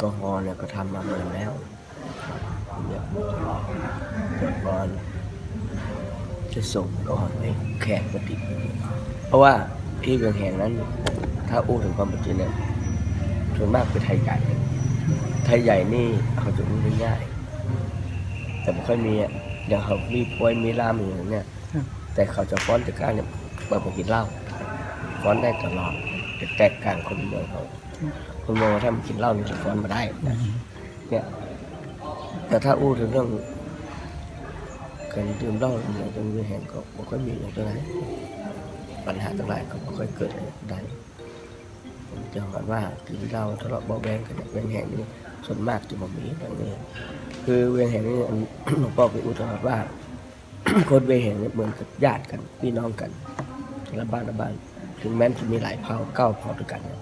กอฮอล์เนี่ยก็ทำมาเหมือนแล้วเดี๋ยวเดี๋ยวก่อนจะส่งก่อนไปแขกปฏิบัติเพราะว่าที่เมืองแห่งนั้น ถ้าอู้ถึงความเป็นจริงเนี่ยส่วนมากเป็นไทยใหญ่ไทยใหญ่นี่เขาจะอู้ได้ง่าย แต่ไม่ค่อยมีอะอย่างเขามีพวยมีล่ามอย่างเนี้ยแต่เขาจะฟ้อนตะก้ารเนี่ยเปิดมากินเหล้าฟ้อนได้ตลอดแต่แตกต่างคนเมืองเขา คนเมืองถ้ามันกินเหล้านี่จะฟ้อนมาได้นะเนี่ยแต่ถ้าอู้ถึงเรื่องการดื่มเหล้าเนี่ยตรงนี้แห่งก็ไม่ค่อยมีอย่างเท่าไหร่ปัญหาต่างๆก็ไม่ค่อยเกิดอะไรได้ผมจะบอกว่ากินเหล้าทะเลาะเบาะแวงกันเนี่ยเป็นแห่งนี้ส่วนมากจะบ่มีอย่างนี้คือเวียงแห่งนี้อันหลวงพ่อไปอุทานว่าคนเวียงแห่งนี้เหมือนกับญาติกันพี่น้องกันละบ้านละบ้านถึงแม้จะมีหลายเผ่าเก้าเผ่าด้วยกันเนี่ย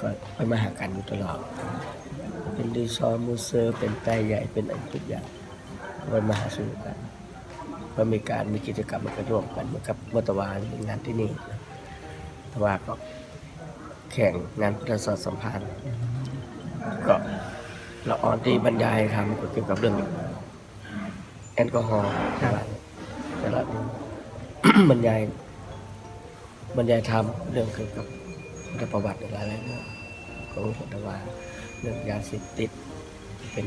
ก็ไปมาหากันอยู่ตลอด เป็นรีซอร์มูเซอร์ เป็นไตใหญ่เป็นอะไรทุกอย่างไปมาหาสู่กันก็มีการมีกิจกรรมมันก็ร่วมกันเหมือนกับเมื่อตวันงานที่นี่นะตวันก็แข่งงานพุทธศาสสัมพันธ์ก็ละออนที่บรรยายทำเกี่ยวกับเรื่องแอลกอฮอล์แต่ละแต่ละบรรยายบรรยายทำเรื่องเกี่ยวกับ พุทธประวัติหลายๆเรื่องของพุทธวาเรื่องยาเสพติดเป็น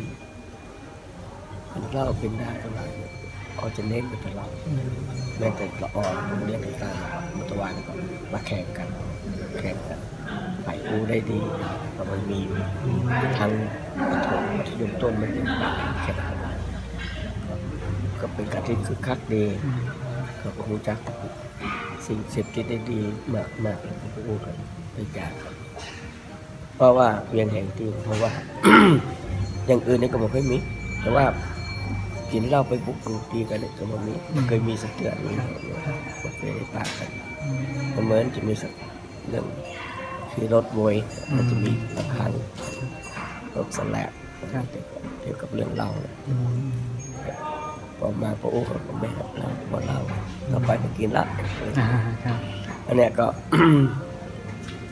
เป็นเหล้าเป็นได้เท่าไหร่เอาจะเน้นไปตลอดแม้แต่ละออนเรียนต่างๆมุตวานก็มาแข่งกัน แข่งกันไปอูได้ดีก็มันมีทั้งประถมมัธยมต้นมันยังได้แข่งกันมาก็เป็นการที่คึกคักดีเขาก็รู้จักสิ่งเสพติดได้ดีมากมากเลยเขาก็รู้กัน ไปจากกันเพราะว่าเวียนแห่งที่เพราะว่า อย่างอื่นนี่ก็ไม่ค่อยมี แต่ว่ากินเหล้าไปบุกรุกตีกันเนี่ยก็ไมันมีไม่เคยมีสักเดือนนี้ไม่เคยได้ปากกันก็เหมือนจะมีสักเรื่องคือรถโวยมันจะมีสะพานรถสแลบเกี่ยวกับเรื่องเหล้าเนี่ยพอมาพระโอ้เขาก็ไม่รับเราบอกเราต่อไปไปกินละอ่าครับอันเนี้ยก็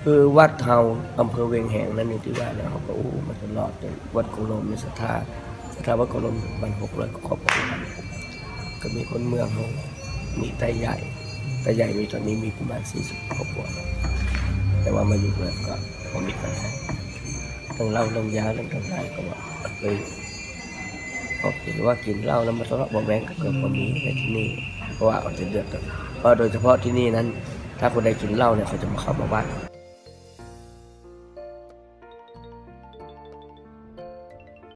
คือวัดเฮาอำเภอเวียงแหงนั่นนี่ที่ว่าเนี่ยเขาก็อู้มาตลอดจนวัดโกลมมีศรัทธาศรัทธาวัดโกลมบันหกร้อยครอบครัวก็มีคนเมืองเขามีไตใหญ่ไตใหญ่มีตอนนี้มีประมาณสี่สิบครอบครัวแต่ว่ามาอยู่เลยก็พอมีปัญหาเรื่องเหล้าเรื่องยาเรื่องต่างๆก็ว่าเลยก็ถือว่ากินเหล้าแล้วมาทะเลาะเบาะแวงก็เกิดความมีในที่นี่เพราะว่าเอาจะเดือดร้อนเพราะโดยเฉพาะที่นี่นั้น ถ้าคนใดกินเหล้าเนี่ยเขาจะมาเข้ามาวัด